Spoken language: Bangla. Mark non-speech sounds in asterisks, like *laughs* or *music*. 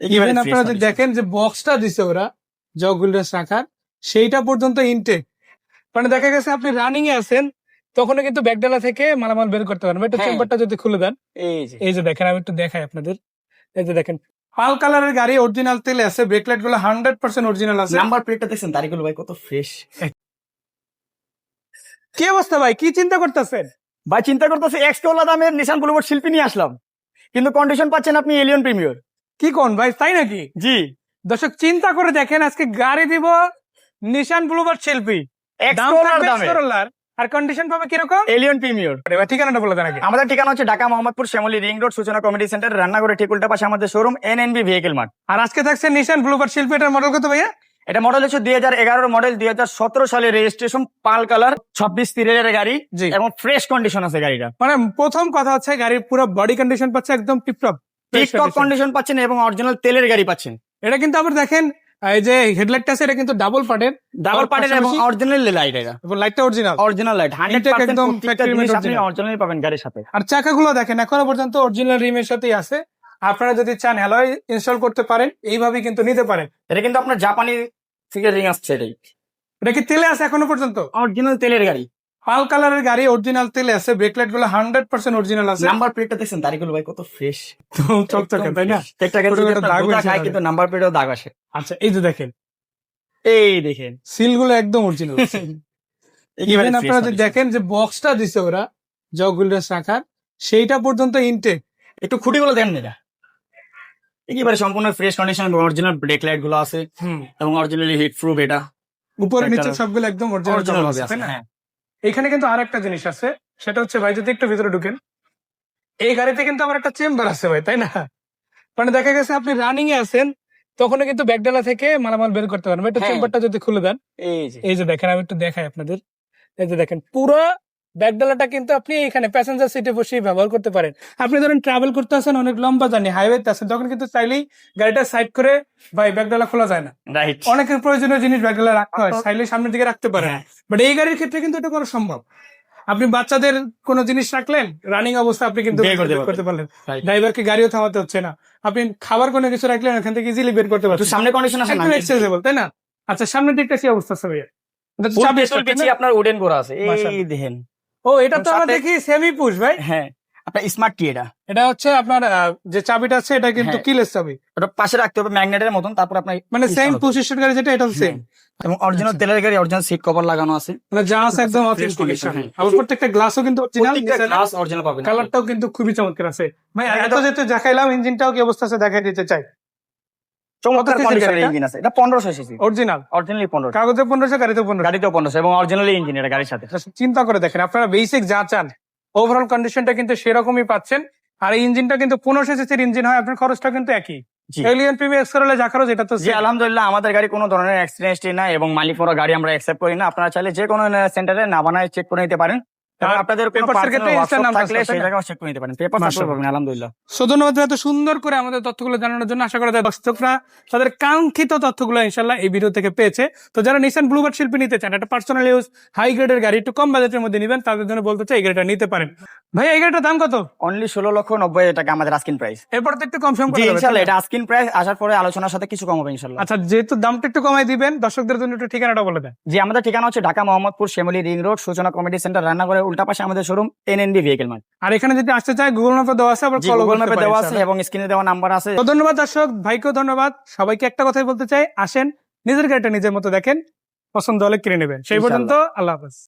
আপনারা যদি দেখেন যে বক্সটা দিছে ওরা জগুলড্রেস রাখার সেইটা পর্যন্ত ইনটেক মানে দেখা গেছে আপনি রানিং এ আছেন তখন কিন্তু ব্যাগডালা থেকে মালামাল বের করতে পারবেন। হ্যাঁ। চেম্বারটা যদি খুলে দেন। এই যে। দেখেন আমি একটু দেখাই আপনাদের। এই যে দেখেন পাল কালারের গাড়ি অরিজিনাল তেলে আছে ব্রেকলাইটগুলো হান্ড্রেড পার্সেন্ট অরিজিনাল আছে নাম্বার প্লেটটা দেখছেন তারিখগুলো ভাই কত ফ্রেশ কি অবস্থা ভাই? কি চিন্তা করতেছেন? ভাই চিন্তা করতেছে এক্স টোলা দামের নিশান বুলুবট শিল্পী নিয়ে আসলাম। কিন্তু কন্ডিশন পাচ্ছেন আপনি এলিয়ন প্রিমিয়র কি কোন ভাই তাই নাকি? জি। দর্শক চিন্তা করে দেখেন আজকে গাড়ি দিব নিশান ব্লুবার শিল্পী এক্স দাম টোলার থাকবে দামে। Explorer, আর কন্ডিশন পাবে কীরকম? এলিয়ন প্রিমিয়র ঠিকানাটা বলে দেন আগে। আমাদের ঠিকানা হচ্ছে Dhaka Mohammadpur Shyamoli ring road Suchona community centre রান্নাঘরে ঠিক উল্টা পাশে আমাদের শোরুম ভেহিকেল মার্ট আর আজকে থাকছে নিশান ব্লুবার শিল্পী এটার মডেল কত ভাইয়া? এটা মডেল হচ্ছে দুই হাজার এগারোর মডেল দুই হাজার সতেরো রেজিস্ট্রেশন পাল কালার ছাব্বিশ গাড়ি এবং ফ্রেশ কন্ডিশন আছে গাড়িটা। মানে প্রথম কথা হচ্ছে গাড়ির পুরো বডি কন্ডিশন পাচ্ছে একদম টিপটপ টিকটক কন্ডিশন পাচ্ছেন এবং অরিজিনাল তেলের গাড়ি পাচ্ছেন। এটা কিন্তু আবার দেখেন এই যে হেডলাইটটা আছে এটা কিন্তু ডাবল পার্টের ডাবল পার্টের এবং অরিজিনাল লাইট এটা। এবং লাইটটা অরিজিনাল অরিজিনাল লাইট হান্ড্রেড এটা একদম factory made অরিজিনাল পাবেন গাড়ির সাথে। আর চাকাগুলো দেখেন এখনও পর্যন্ত অরিজিনাল রিমের সাথেই আছে। আপনারা যদি চান হ্যালয় ইনস্টল করতে পারেন এইভাবে কিন্তু নিতে পারেন। এটা কিন্তু আপনার জাপানি থেকে রিং আসছে এটাই। এটা কি তেলে আছে এখনও পর্যন্ত? অরিজিনাল তেলের গাড়ি। পাল কালারের গাড়ি অরিজিনাল তেলে আছে ব্রেকলাইটগুলো হান্ড্রেড পার্সেন্ট অরিজিনাল আছে। নাম্বার প্লেটটা দেখছেন তারিখগুলো ভাই কত ফ্রেশ চকচকে তাই না। কিন্তু নাম্বার প্লেটও দাগ আসে। আচ্ছা এই যে দেখেন। এই দেখেন। সিলগুলো একদম অরিজিনাল *laughs* ইভেন আপনারা যদি দেখেন যে বক্সটা দিছে ওরা জগুলড্রেস রাখার সেইটা পর্যন্ত ইনটেক একটু খুঁটিগুলো দেন এটা। একেবারে সম্পূর্ণ ফ্রেশ কন্ডিশন অরিজিনাল ব্রেক লাইটগুলো আছে এবং অরিজিনালি হিট প্রুফ এটা। উপরে নিচে সবগুলো একদম অরিজিনাল আছে তাই না? হ্যাঁ। এখানে কিন্তু আর একটা জিনিস আছে সেটা হচ্ছে ভাই যদি একটু ভিতরে ঢুকেন। এই গাড়িতে কিন্তু আমার একটা চেম্বার আছে ভাই তাই না? মানে দেখা গেছে আপনি রানিং এ আছেন তখন কিন্তু ব্যাগডালা থেকে মালামাল বের করতে পারবেন এটা হ্যাঁ। চেম্বারটা যদি খুলে দেন। এই যে দেখেন আমি একটু দেখাই আপনাদের। এই যে দেখেন পুরো ব্যাগডালাটা কিন্তু আপনি এখানে প্যাসেঞ্জার সিটে বসে ব্যবহার করতে পারেন। আপনি ধরেন ট্রাভেল করতে আছেন অনেক লম্বা জার্নি হাইওয়েতে আছেন তখন কিন্তু চাইলেই গাড়িটা সাইড করে ভাই ব্যাগডালা খোলা যায় না। রাইট অনেকের প্রয়োজনীয় জিনিস ব্যাগডালা রাখতে হয় চাইলে সামনের দিকে রাখতে পারেন। হ্যাঁ। বাট এই গাড়ির ক্ষেত্রে কিন্তু এটা করা সম্ভব। আপনি বাচ্চাদের কোনো জিনিস রাখলেন রানিং অবস্থা আপনি কিন্তু করতে পারলেন। ড্রাইভারকে গাড়িও থামাতে হচ্ছে না। আপনি খাবার কোনো কিছু রাখলেন এখান থেকে ইজিলি বের করতে পারছেন। সামনে কন্ডিশন আছে একদম এক্সেসেবল তাই না? আচ্ছা সামনের দিকটা কি অবস্থা আছে ভাইয়া? আপনার উডেন করা আছে। এই দেখেন। ও এটা তো আমরা দেখি সেমি পুশ ভাই। হ্যাঁ আপনার স্মার্ট কি এটা। এটা হচ্ছে আপনার যে চাবিটা আছে এটা কিন্তু হ্যাঁ। কিলেস চাবি। ওটা পাশে রাখতে হবে ম্যাগনেটের মতন তারপর আপনার মানে সেম? পঁচিশ গাড়ি যেটা এটা সেম এবং অরিজিনাল আচ্ছা। তেলের গাড়ি অরিজিনাল সিট কভার লাগানো আছে। মানে যা আছে একদম অথেন্টিক হ্যাঁ। আবার প্রত্যেকটা গ্লাসও কিন্তু প্রত্যেকটা অরিজিনাল গ্লাস অরিজিনাল পাবেন। কালারটাও কিন্তু খুবই চমৎকার আছে। ভাই হ্যাঁ, এত যেহেতু দেখাইলাম ইঞ্জিনটাও কি অবস্থা আছে দেখাই দিতে চাই? চমৎকার কত cc কন্ডিশনের ইঞ্জিন আছে। এটা পনেরোশো সিসি অরিজিনাল অরিজিনালি পনেরো কাগজে পনেরোশো গাড়িতে পনেরোশো। গাড়িতেও পনেরোশো এবং অরিজিনালি ইঞ্জিন এটা গাড়ির সাথে। চিন্তা করে দেখেন আপনারা বেসিক যা চান ওভারঅল কন্ডিশনটা কিন্তু সেরকমই পাচ্ছেন আর এই ইঞ্জিনটা কিন্তু সিসির ইঞ্জিন হয় আপনার খরচটা কিন্তু একই। জি। প্রিমিয়ার এক্স করলে যা খরচ এটা তো জি। আলহামদুলিল্লাহ আমাদের গাড়ি কোনো ধরনের অ্যাক্সিডেন্ট না এবং মালিক পরা গাড়ি আমরা অ্যাকসেপ্ট করি না। আপনারা চাইলে যে কোনো সেন্টারে না বানায় চেক করে নিতে পারেন। আপনাদের কোনো papers এর ক্ষেত্রে personal instant workshop নাম্বার থাকলে সেই না? চেক করে নিতে পারেন। পেপার আলহামদুলিল্লাহ। সো ধন্যবাদ এত সুন্দর করে আমাদের তথ্যগুলো জানানোর জন্য আশা করা যায় দর্শকরা তাদের কাঙ্ক্ষিত তথ্যগুলো ইনশাল্লাহ এই ভিডিও থেকে পেয়েছে। তো যারা নিশান ব্লুবার্ড শিল্পী নিতে চান একটা পার্সোনাল ইউজ হাই গ্রেডের গাড়ি একটু কম বাজেটের মধ্যে নিবেন তাদের জন্য বলতে চাই এই গাড়িটা নিতে পারেন। ভাই এই গাড়িটার দাম কত? অনলি ষোলো লক্ষ নব্বই টাকা আমাদের আস্কিন প্রাইস এরপর তো একটু কম সম করে ইনশাল্লাহ এটা আস্কিন প্রাইস আসার পরে আলোচনার সাথে কিছু কম হবে ইনশাল্লাহ আচ্ছা যেহেতু দামটা একটু কমাই দিবেন দর্শকদের জন্য একটু ঠিকানাটা বলে দেন। জি আমাদের ঠিকানা হচ্ছে Dhaka Mohammadpur Shyamoli ring road Suchona community centre রান্নাঘরের উল্টা পাশে আমাদের showroom ten ND vehicle mart আর এখানে যদি আসতে চাই গুগল ম্যাপে দেওয়া আছে আবার গুগল ম্যাপে দেওয়া আছে এবং স্ক্রিনে দেওয়া নাম্বার আছে। তো ধন্যবাদ দর্শক ভাইকেও ধন্যবাদ। সবাইকে একটা কথাই বলতে চাই আসেন নিজের গাড়িটা নিজের মতো দেখেন পছন্দ হলে কিনে নেবেন। সেই পর্যন্ত আল্লাহ হাফেজ।